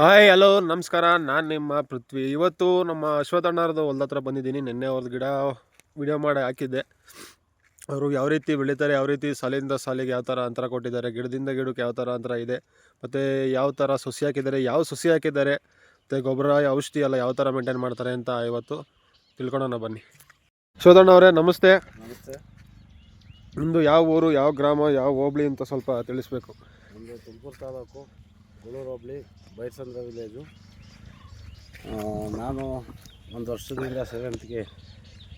Hi hello ನಮಸ್ಕಾರ. ನಾನು ನಿಮ್ಮ ಪೃಥ್ವಿ. ಇವತ್ತು ನಮ್ಮ ಅಶ್ವಥಣ್ಣವ್ರದ್ದು ಹೊಲ್ದ ಹತ್ರ ಬಂದಿದ್ದೀನಿ. ನಿನ್ನೆ ಅವ್ರದ್ದು ಗಿಡ ವಿಡಿಯೋ ಮಾಡಿ ಹಾಕಿದ್ದೆ. ಅವರು ಯಾವ ರೀತಿ ಬೆಳೀತಾರೆ ಯಾವ ರೀತಿ ಸಾಲಿಂದ ಸಾಲಿಗೆ ಯಾವ ಥರ ಅಂತರ ಕೊಟ್ಟಿದ್ದಾರೆ ಗಿಡದಿಂದ ಗಿಡಕ್ಕೆ ಯಾವ ಥರ ಅಂತರ ಇದೆ ಮತ್ತು ಯಾವ ಥರ ಸಸಿ ಹಾಕಿದ್ದಾರೆ ಯಾವ ಸಸಿ ಹಾಕಿದ್ದಾರೆ ಮತ್ತು ಗೊಬ್ಬರ ಔಷಧಿ ಎಲ್ಲ ಯಾವ ಥರ ಮೇಂಟೈನ್ ಮಾಡ್ತಾರೆ ಅಂತ ಇವತ್ತು ತಿಳ್ಕೊಳೋಣ ಬನ್ನಿ. ಅಶ್ವಥಣ್ಣ ಅವರೇ ನಮಸ್ತೆ. ನಮಸ್ತೆ. ನಿಮ್ಮದು ಯಾವ ಊರು ಯಾವ ಗ್ರಾಮ ಯಾವ ಹೋಬಳಿ ಅಂತ ಸ್ವಲ್ಪ ತಿಳಿಸ್ಬೇಕು. ನಮಗೆ ತುಮಕೂರು ತಾಲೂಕು. ಗುಳೂರು ಹೋಬಳಿ, ಬೈಸಂದ್ರ ವಿಲೇಜು ನಾನು ಒಂದು ವರ್ಷದಿಂದ ಸೆವೆಂತ್ಗೆ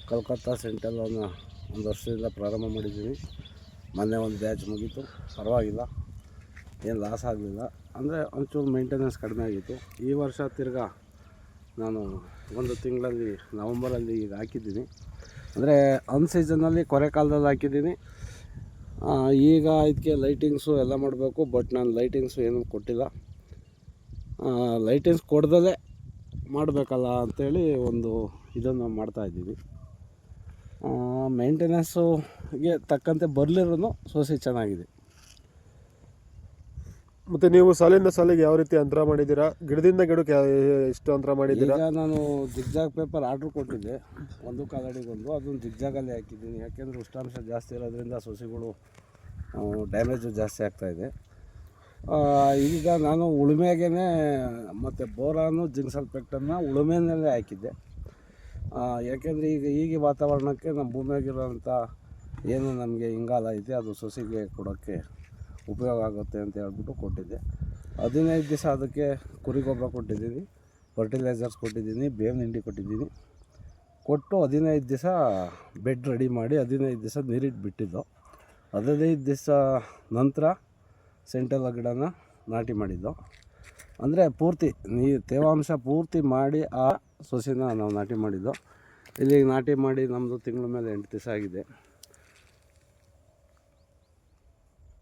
ಕಲ್ಕತ್ತಾ ಸೆಂಟ್ರಲ್ ಒಂದು ವರ್ಷದಿಂದ ಪ್ರಾರಂಭ ಮಾಡಿದ್ದೀನಿ. ಮೊನ್ನೆ ಒಂದು ಬ್ಯಾಚ್ ಮುಗೀತು. ಪರವಾಗಿಲ್ಲ. ಏನು ಲಾಸ್ ಆಗಲಿಲ್ಲ. ಅಂದರೆ ಒಂಚೂರು ಮೇಂಟೆನೆನ್ಸ್ ಕಡಿಮೆ ಆಗಿತ್ತು. ಈ ವರ್ಷ ತಿರ್ಗಾ ನಾನು ಒಂದು ತಿಂಗಳಲ್ಲಿ, ನವಂಬರಲ್ಲಿ ಈಗ ಹಾಕಿದ್ದೀನಿ. ಅಂದರೆ ಅನ್ ಸೀಸನ್ನಲ್ಲಿ ಕೊರೆ ಕಾಲದಲ್ಲಿ ಹಾಕಿದ್ದೀನಿ. ಈಗ ಇದಕ್ಕೆ ಲೈಟಿಂಗ್ಸು ಎಲ್ಲ ಮಾಡಬೇಕು ಬಟ್ ನಾನು ಲೈಟಿಂಗ್ಸು ಏನೂ ಕೊಟ್ಟಿಲ್ಲ. ಲೈಟಿಂಗ್ಸ್ ಕೊಡ್ದಲೇ ಮಾಡಬೇಕಲ್ಲ ಅಂಥೇಳಿ ಒಂದು ಇದನ್ನು ಮಾಡ್ತಾಯಿದ್ದೀವಿ ಮೇಂಟೆನೆನ್ಸುಗೆ ತಕ್ಕಂತೆ ಬರಲಿರೋನು ಸೊಸೆ ಚೆನ್ನಾಗಿದೆ. ಮತ್ತು ನೀವು ಸಾಲಿಂದ ಸಾಲಿಗೆ ಯಾವ ರೀತಿ ಅಂತರ ಮಾಡಿದ್ದೀರಾ? ಗಿಡದಿಂದ ಗಿಡಕ್ಕೆ ಎಷ್ಟು ಅಂತರ ಮಾಡಿದ್ದೀರಾ? ಈಗ ನಾನು ಜಿಗ್ಜಾಗ್ ಪೇಪರ್ ಆರ್ಡ್ರ್ ಕೊಟ್ಟಿದ್ದೆ. ಒಂದು ಕಾಲಡಿಗೊಂದು ಅದನ್ನು ಜಿಗ್ಜಾಗಲ್ಲೇ ಹಾಕಿದ್ದೀನಿ. ಯಾಕೆಂದರೆ ಉಷ್ಣಾಂಶ ಜಾಸ್ತಿ ಇರೋದ್ರಿಂದ ಸೊಸೆಗಳು ಡ್ಯಾಮೇಜು ಜಾಸ್ತಿ ಆಗ್ತಾಯಿದೆ ಈಗ ನಾನು ಉಳುಮೆಗೇ ಮತ್ತು ಬೋರಾನು ಜಿಂಕ್ಸಲ್ಪೆಕ್ಟನ್ನು ಉಳುಮೆನಲ್ಲೇ ಹಾಕಿದ್ದೆ. ಯಾಕೆಂದರೆ ಈಗ ಈಗ ವಾತಾವರಣಕ್ಕೆ ನಮ್ಮ ಭೂಮಿಯಾಗಿರೋಂಥ ಏನು ನಮಗೆ ಇಂಗಾಲ ಐತೆ, ಅದು ಸೊಸೆಗೆ ಕೊಡೋಕ್ಕೆ ಉಪಯೋಗ ಆಗುತ್ತೆ ಅಂತ ಹೇಳ್ಬಿಟ್ಟು ಕೊಟ್ಟಿದ್ದೆ. ಹದಿನೈದು ದಿವಸ ಅದಕ್ಕೆ ಕುರಿ ಗೊಬ್ಬರ ಕೊಟ್ಟಿದ್ದೀನಿ ಫರ್ಟಿಲೈಸರ್ಸ್ ಕೊಟ್ಟಿದ್ದೀನಿ, ಬೇವಿನ ಹಿಂಡಿ ಕೊಟ್ಟಿದ್ದೀನಿ. ಕೊಟ್ಟು ಹದಿನೈದು ದಿವಸ ಬೆಡ್ ರೆಡಿ ಮಾಡಿ ಹದಿನೈದು ದಿವಸ ನೀರಿಟ್ಟು ಬಿಟ್ಟಿದ್ದು. ಹದಿನೈದು ದಿವಸ ನಂತರ ಸೆಂಟೆಲ್ಲ ಗಿಡನ ನಾಟಿ ಮಾಡಿದ್ದು. ಅಂದರೆ ಪೂರ್ತಿ ನೀ, ತೇವಾಂಶ ಪೂರ್ತಿ ಮಾಡಿ ಆ ಸೊಸೆನ ನಾವು ನಾಟಿ ಮಾಡಿದ್ದು. ಇಲ್ಲಿ ನಾಟಿ ಮಾಡಿ ನಮ್ಮದು ತಿಂಗಳ ಮೇಲೆ ಎಂಟು ದಿವಸ ಆಗಿದೆ ಆ,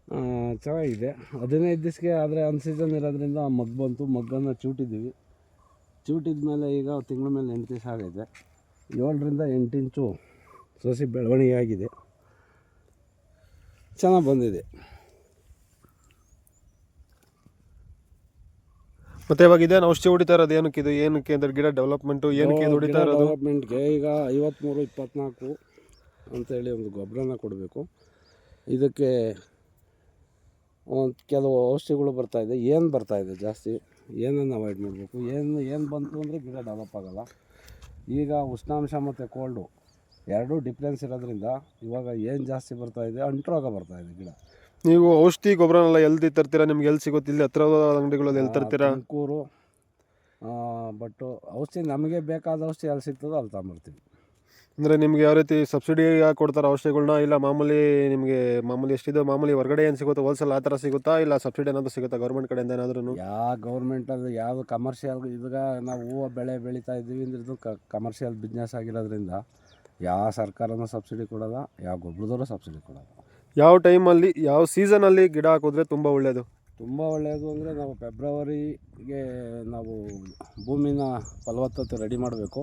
ಚೆನ್ನಾಗಿದೆ ಹದಿನೈದು ದಿವಸಕ್ಕೆ ಆದರೆ ಅನ್ಸೀಸನ್ ಇರೋದ್ರಿಂದ ಮಗ್ ಬಂತು. ಮಗ್ಗನ್ನು ಚೂಟಿದ್ದೀವಿ ಚೂಟಿದ ಮೇಲೆ ಈಗ ತಿಂಗಳ ಮೇಲೆ ಎಂಟು ದಿವಸ ಆಗೈತೆ. ಏಳರಿಂದ ಎಂಟು ಇಂಚು ಸಸಿ ಬೆಳವಣಿಗೆ ಆಗಿದೆ ಚೆನ್ನಾಗಿ ಬಂದಿದೆ. ಮತ್ತೆ ಇವಾಗ ಇದೇನು ಔಷಧಿ ಹೊಡಿತಾ ಇರೋದು? ಏನಕ್ಕೆ ಇದು? ಏನಕ್ಕೆ ಅಂದ್ರೆ ಗಿಡ ಡೆವಲಪ್ಮೆಂಟು ಏನಕ್ಕೆ ಇದು ಹೊಡಿತಾ ಇರೋದು? ಡೆವಲಪ್ಮೆಂಟ್ಗೆ ಈಗ ಐವತ್ತ್ಮೂರು ಇಪ್ಪತ್ನಾಲ್ಕು ಅಂತೇಳಿ ಒಂದು ಗೊಬ್ಬರನ ಕೊಡಬೇಕು. ಇದಕ್ಕೆ ಒಂದು ಕೆಲವು ಔಷಧಿಗಳು ಬರ್ತಾಯಿದೆ ಏನು ಬರ್ತಾಯಿದೆ ಜಾಸ್ತಿ? ಏನನ್ನು ಅವಾಯ್ಡ್ ಮಾಡಬೇಕು? ಏನು ಏನು ಬಂತು ಅಂದರೆ ಗಿಡ ಡೆವಲಪ್ ಆಗೋಲ್ಲ. ಈಗ ಉಷ್ಣಾಂಶ ಮತ್ತು ಕೋಲ್ಡು ಎರಡೂ ಡಿಫ್ರೆನ್ಸ್ ಇರೋದ್ರಿಂದ ಇವಾಗ ಏನು ಜಾಸ್ತಿ ಬರ್ತಾಯಿದೆ ಅಂಟ್ರೋಗ ಬರ್ತಾಯಿದೆ ಗಿಡ. ನೀವು ಔಷಧಿ ಗೊಬ್ಬರನೆಲ್ಲ ಎಲ್ದಿ ತರ್ತೀರಾ? ನಿಮ್ಗೆ ಎಲ್ಲಿ ಸಿಗುತ್ತೆ? ಇಲ್ಲಿ ಅಂಗಡಿಗಳಲ್ಲಿ ಎಲ್ಲಿ ತರ್ತೀರಾ? ತುಮಕೂರು ಬಟ್ಟು ಔಷಧಿ ನಮಗೆ ಬೇಕಾದ ಔಷಧಿ ಎಲ್ಲಿ ಸಿಗ್ತದೋ ಅಲ್ಲಿ ತಗೊಂಬರ್ತೀವಿ. ಅಂದ್ರೆ ನಿಮ್ಗೆ ಯಾವ ರೀತಿ ಸಬ್ಸಿಡಿ ಕೊಡ್ತಾರೆ ಔಷಧಿಗಳನ್ನ ಇಲ್ಲ ಮಾಮೂಲಿ ನಿಮಗೆ ಮಾಮೂಲಿ ಎಷ್ಟಿದೆ? ಮಾಮೂಲಿ ಹೊರಗಡೆ ಏನು ಸಿಗುತ್ತೋ? ಹೋಲ್ಸೇಲ್ ಆ ಥರ ಸಿಗುತ್ತಾ? ಇಲ್ಲ ಸಬ್ಸಿಡಿ ಏನಾದರೂ ಸಿಗುತ್ತಾ ಗೌರ್ಮೆಂಟ್ ಕಡೆಯಿಂದ ಏನಾದ್ರೂ ಯಾವ ಗೌರ್ಮೆಂಟ್ ಅದು ಯಾವ ಕಮರ್ಷಿಯಲ್ ಇದಾಗ ನಾವು ಹೂವು ಬೆಳೆ ಬೆಳೀತಾ ಇದ್ದೀವಿ ಅಂದ್ರೆ ಇದು ಕಮರ್ಷಿಯಲ್ ಬಿಸ್ನೆಸ್ ಆಗಿರೋದ್ರಿಂದ ಯಾವ ಸರ್ಕಾರನೂ ಸಬ್ಸಿಡಿ ಕೊಡೋಲ್ಲ ಯಾವ ಗೊಬ್ಬರದವರು ಸಬ್ಸಿಡಿ ಕೊಡೋಲ್ಲ. ಯಾವ ಟೈಮಲ್ಲಿ ಯಾವ ಸೀಸನಲ್ಲಿ ಗಿಡ ಹಾಕಿದ್ರೆ ತುಂಬ ಒಳ್ಳೆಯದು ತುಂಬ ಒಳ್ಳೆಯದು ಅಂದರೆ ನಾವು ಫೆಬ್ರವರಿಗೆ ನಾವು ಭೂಮಿನ ಫಲವತ್ತತೆ ರೆಡಿ ಮಾಡಬೇಕು.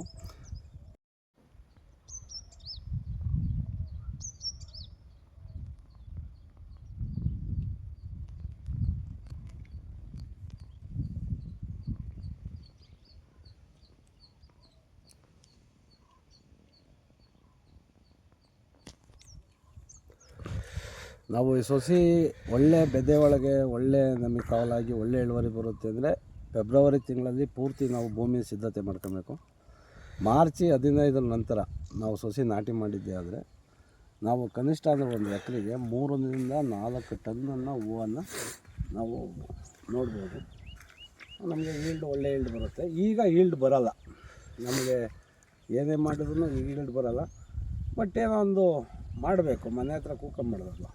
ನಾವು ಈ ಸೊಸಿ ಒಳ್ಳೆ ಬೆದೆ ಒಳಗೆ ಒಳ್ಳೆ ನಮಗೆ ಕಾವಲಾಗಿ ಒಳ್ಳೆ ಇಳುವರಿ ಬರುತ್ತೆ ಅಂದರೆ ಫೆಬ್ರವರಿ ತಿಂಗಳಲ್ಲಿ ಪೂರ್ತಿ ನಾವು ಭೂಮಿ ಸಿದ್ಧತೆ ಮಾಡ್ಕೋಬೇಕು. ಮಾರ್ಚಿ ಹದಿನೈದರ ನಂತರ ನಾವು ಸೊಸಿ ನಾಟಿ ಮಾಡಿದ್ದೆ ಆದರೆ ನಾವು ಕನಿಷ್ಠ ಅಂದರೆ ಒಂದು ಎಕರೆಗೆ ಮೂರರಿಂದ ನಾಲ್ಕು ಟನ್ನನ್ನು ಹೂವನ್ನು ನಾವು ನೋಡ್ಬೋದು. ನಮಗೆ ಈಲ್ಡ್ ಒಳ್ಳೆ ಈಲ್ಡ್ ಬರುತ್ತೆ. ಈಗ ಈಲ್ಡ್ ಬರಲ್ಲ. ನಮಗೆ ಏನೇ ಮಾಡಿದ್ರು ಈಲ್ಡ್ ಬರಲ್ಲ. ಬಟ್ ಏನೋ ಒಂದು ಮಾಡಬೇಕು. ಮನೆ ಹತ್ರ ಕೂತ್ಕೊಂಬಾರ್ದಲ್ಲ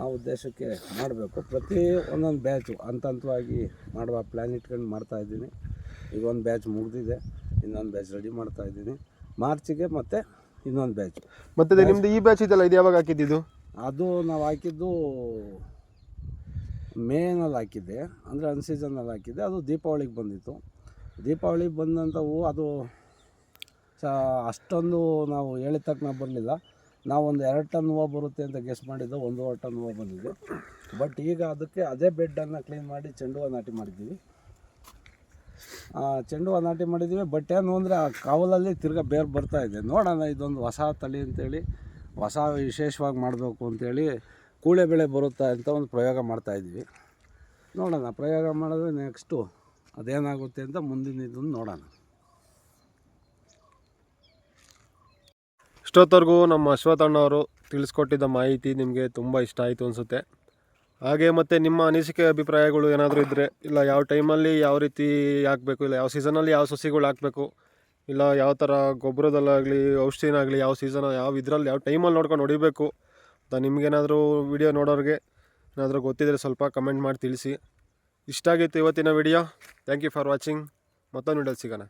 ಆ ಉದ್ದೇಶಕ್ಕೆ ಮಾಡಬೇಕು. ಪ್ರತಿ ಒಂದೊಂದು ಬ್ಯಾಚು ಹಂತ ಹಂತವಾಗಿ ಮಾಡುವ ಪ್ಲ್ಯಾನ್ ಇಟ್ಕೊಂಡು ಮಾಡ್ತಾಯಿದ್ದೀನಿ ಈಗ ಒಂದು ಬ್ಯಾಚ್ ಮುಗಿದಿದೆ. ಇನ್ನೊಂದು ಬ್ಯಾಚ್ ರೆಡಿ ಮಾಡ್ತಾಯಿದ್ದೀನಿ ಮಾರ್ಚಿಗೆ ಮತ್ತೆ ಇನ್ನೊಂದು ಬ್ಯಾಚ್ ಮತ್ತೆ ನಿಮ್ದು ಈ ಬ್ಯಾಚ್ ಇದೆಯಲ್ಲ ಇದು ಯಾವಾಗ ಹಾಕಿದ್ದು ಅದು ನಾವು ಹಾಕಿದ್ದು ಮೇನಲ್ಲಿ ಹಾಕಿದ್ದೆ. ಅಂದರೆ ಅನ್ ಸೀಸನಲ್ಲಿ ಹಾಕಿದ್ದೆ. ಅದು ದೀಪಾವಳಿಗೆ ಬಂದಿತ್ತು. ದೀಪಾವಳಿಗೆ ಬಂದಂಥವು ಅದು ಸ ಅಷ್ಟೊಂದು ನಾವು ಹೇಳಿದ ತಕ್ಕ ಬರಲಿಲ್ಲ. ನಾವು ಒಂದು ಎರಡು ಟನ್ ಹೂವು ಬರುತ್ತೆ ಅಂತ ಗೆಸ್ ಮಾಡಿದ್ದು ಒಂದೂವರೆ ಟನ್ ಹೂವು ಬಂದಿದೆ. ಬಟ್ ಈಗ ಅದಕ್ಕೆ ಅದೇ ಬೆಡ್ಡನ್ನು ಕ್ಲೀನ್ ಮಾಡಿ ಚೆಂಡು ಹೂವು ನಾಟಿ ಮಾಡಿದ್ದೀವಿ. ಚೆಂಡು ಹೂವು ನಾಟಿ ಮಾಡಿದ್ದೀವಿ ಬಟ್ ಏನು ಅಂದರೆ ಆ ಕಾವಲಲ್ಲಿ ತಿರ್ಗಾ ಬೇರೆ ಬರ್ತಾ ಇದೆ. ನೋಡೋಣ, ಇದೊಂದು ಹೊಸ ತಳಿ ಅಂತೇಳಿ, ಹೊಸ ವಿಶೇಷವಾಗಿ ಮಾಡಬೇಕು ಅಂತೇಳಿ ಕೂಳೆ ಬೆಳೆ ಬರುತ್ತಾ ಅಂತ ಒಂದು ಪ್ರಯೋಗ ಮಾಡ್ತಾಯಿದ್ವಿ ನೋಡೋಣ, ಪ್ರಯೋಗ ಮಾಡಿದ್ರೆ ನೆಕ್ಸ್ಟು ಅದೇನಾಗುತ್ತೆ ಅಂತ ಮುಂದಿನ ಇದನ್ನು ನೋಡೋಣ. ಇಷ್ಟೊತ್ತವರೆಗೂ ನಮ್ಮ ಅಶ್ವಥಣ್ಣವರು ತಿಳಿಸ್ಕೊಟ್ಟಿದ್ದ ಮಾಹಿತಿ ನಿಮಗೆ ತುಂಬ ಇಷ್ಟ ಆಯಿತು ಅನಿಸುತ್ತೆ. ಹಾಗೆ ಮತ್ತು ನಿಮ್ಮ ಅನಿಸಿಕೆ ಅಭಿಪ್ರಾಯಗಳು ಏನಾದರೂ ಇದ್ದರೆ ಇಲ್ಲ ಯಾವ ಟೈಮಲ್ಲಿ ಯಾವ ರೀತಿ ಹಾಕಬೇಕು, ಇಲ್ಲ ಯಾವ ಸೀಸನಲ್ಲಿ ಯಾವ ಸಸಿಗಳು ಹಾಕಬೇಕು, ಇಲ್ಲ ಯಾವ ಥರ ಗೊಬ್ಬರದಲ್ಲಾಗಲಿ, ಔಷಧಿನಾಗಲಿ ಯಾವ ಸೀಸನ್, ಯಾವ ಇದರಲ್ಲಿ ಯಾವ ಟೈಮಲ್ಲಿ ನೋಡ್ಕೊಂಡು ಹೊಡಿಬೇಕು ಅಂತ ನಿಮಗೇನಾದರೂ ವಿಡಿಯೋ ನೋಡೋರಿಗೆ ಏನಾದರೂ ಗೊತ್ತಿದ್ದರೆ ಸ್ವಲ್ಪ ಕಮೆಂಟ್ ಮಾಡಿ ತಿಳಿಸಿ. ಇಷ್ಟ ಆಗಿತ್ತು ಇವತ್ತಿನ video. Thank you for watching ಮತ್ತೊಂದು ವಿಡಿಯೋ ಸಿಗೋಣ.